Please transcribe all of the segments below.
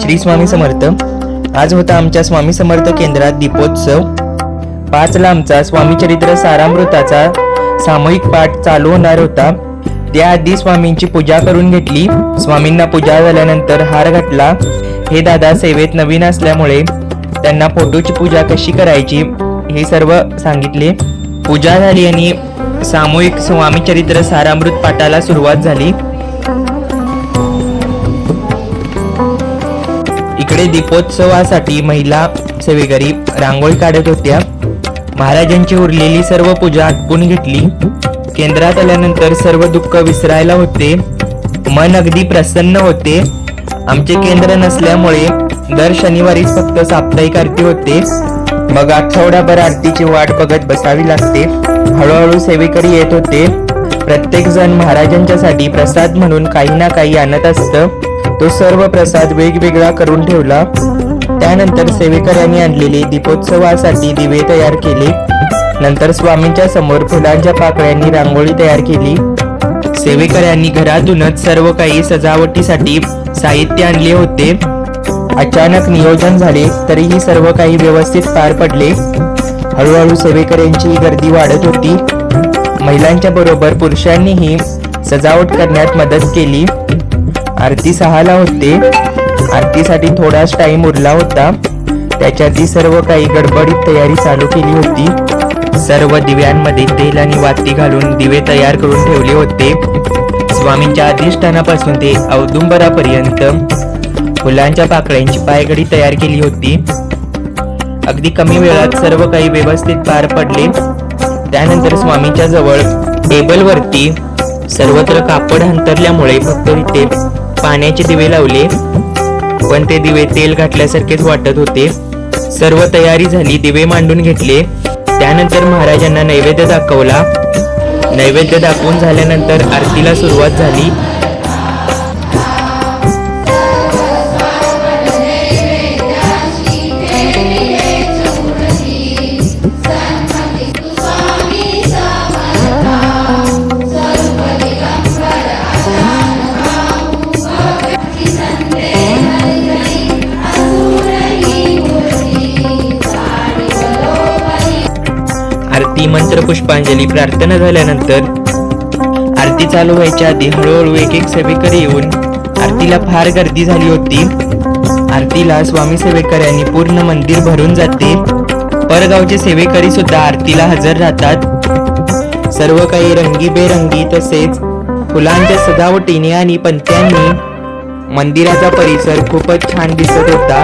श्री स्वामी समर्थ. आज होता आमच्या स्वामी समर्थ केंद्रात दीपोत्सव. पाचला आमचा स्वामी चरित्र सारामृताचा सामूहिक पाठ चालू होणार होता. त्याआधी स्वामींची पूजा करून घेतली. स्वामींना पूजा झाल्यानंतर हार घातला. हे दादा सेवेत नवीन असल्यामुळे त्यांना फोटोची पूजा कशी करायची हे सर्व सांगितले. पूजा झाली आणि सामूहिक स्वामी चरित्र सारामृत पाठाला सुरुवात झाली. येथे दीपोत्सवासाठी महिला सेवेकरी रांगोळी काढत होत्या. महाराजांची उरलेली सर्व पूजा आटपून घेतली. केंद्रात आल्यानंतर सर्व दुःख विसरायला होते. मन अगदी प्रसन्न होते. आमचे केंद्र नसल्यामुळे दर शनिवारीच फक्त साप्ताहिक आरती होते. मग आठवडाभर आरतीची वाट बघत बसावी लागते. हळूहळू सेवेकरी येत होते. प्रत्येक जण महाराजांच्यासाठी प्रसाद म्हणून काही ना काही आणत असतं. तो सर्व प्रसाद वेगवेगळा करून ठेवला. त्यानंतर सेवेकऱ्यांनी आणलेले दीपोत्सवासाठी दिवे तयार केले. नंतर स्वामींच्या समोर फुलांच्या पाकळ्यांनी रांगोळी तयार केली. सेवेकऱ्यांनी घरातूनच सर्व काही सजावटीसाठी साहित्य आणले होते. अचानक नियोजन झाले तरीही सर्व काही व्यवस्थित पार पडले. हळूहळू सेवेकऱ्यांची गर्दी वाढत होती. महिलांच्या बरोबर पुरुषांनीही सजावट करण्यात मदत केली. आरती सहाला होते. आरतीसाठी थोडाच टाइम उरला होता. त्याच्या ती सर्व काही गडबडीत तयारी चालू केली होती. सर्व दिव्यांमध्ये तेल आणि वाती घालून दिवे तयार करून ठेवले होते. स्वामींच्या अधिष्ठानापासून ते औदुंबरापर्यंत फुलांच्या पाकळ्यांची पायगडी तयार केली होती. अगदी कमी वेळात सर्व काही व्यवस्थित पार पडले. त्यानंतर स्वामींच्या जवळ टेबलवरती सर्वत्र कापड अंतरल्यामुळे फक्त इथे पाण्याचे दिवे लावले. पण ते दिवे तेल घातल्यासारखेच वाटत होते. सर्व तयारी झाली दिवे मांडून घेतले. त्यानंतर महाराजांना नैवेद्य दाखवला. नैवेद्य दाखवून झाल्यानंतर आरतीला सुरुवात झाली. आरती मंत्र पुष्पांजली प्रार्थना झाल्यानंतर आरती चालू व्हायच्या आधी हळूहळू एक एक सेवेकरी येऊन आरतीला फार गर्दी झाली होती. आरतीला स्वामी सेवेकऱ्यांनी पूर्ण मंदिर भरून जाते. परगावचे सेवेकरी सुद्धा आरतीला हजर राहतात. सर्व काही रंगीबेरंगी तसेच फुलांच्या सजावटीने आणि पंत्यांनी मंदिराचा परिसर खूपच छान दिसत होता.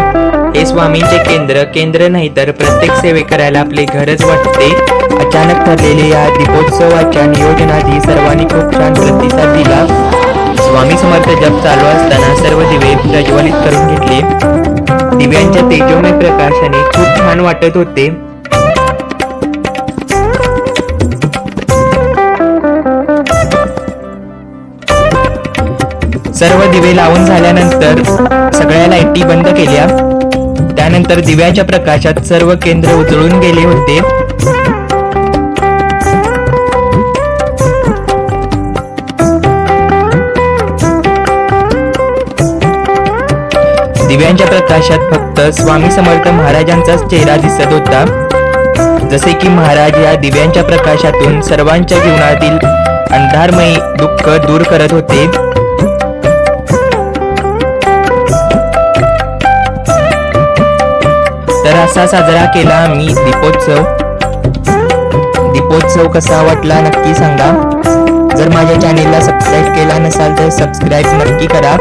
हे स्वामींचे केंद्र केंद्र नाही तर प्रत्येक सेवेकऱ्याला आपले घरच वाटते. अचानक ठरलेल्या या दीपोत्सवाच्या नियोजनाची सर्वांनी खूप छान प्रतिसाद दिला. स्वामी समर्थ जप चालू असताना सर्व दिवे प्रज्वलित करून घेतले. दिव्यांच्या तेजोमय प्रकाशाने खूप छान वाटत होते. सर्व दिवे लावून झाल्यानंतर सगळ्या लाईटी बंद केल्या. त्यानंतर दिव्याच्या प्रकाशात सर्व केंद्र उजळून गेले होते. दिव्यांच्या प्रकाशात फक्त स्वामी समर्थ महाराजांचाच चेहरा दिसत होता. जसे की महाराज या दिव्यांच्या प्रकाशातून सर्वांच्या जीवनातील अंधारमयी दुःख दूर करत होते. तर असा साजरा केला आम्ही दीपोत्सव. दीपोत्सव कसा वाटला नक्की सांगा. जर माझ्या चॅनेलला सबस्क्राईब केला नसाल तर सबस्क्राईब नक्की करा.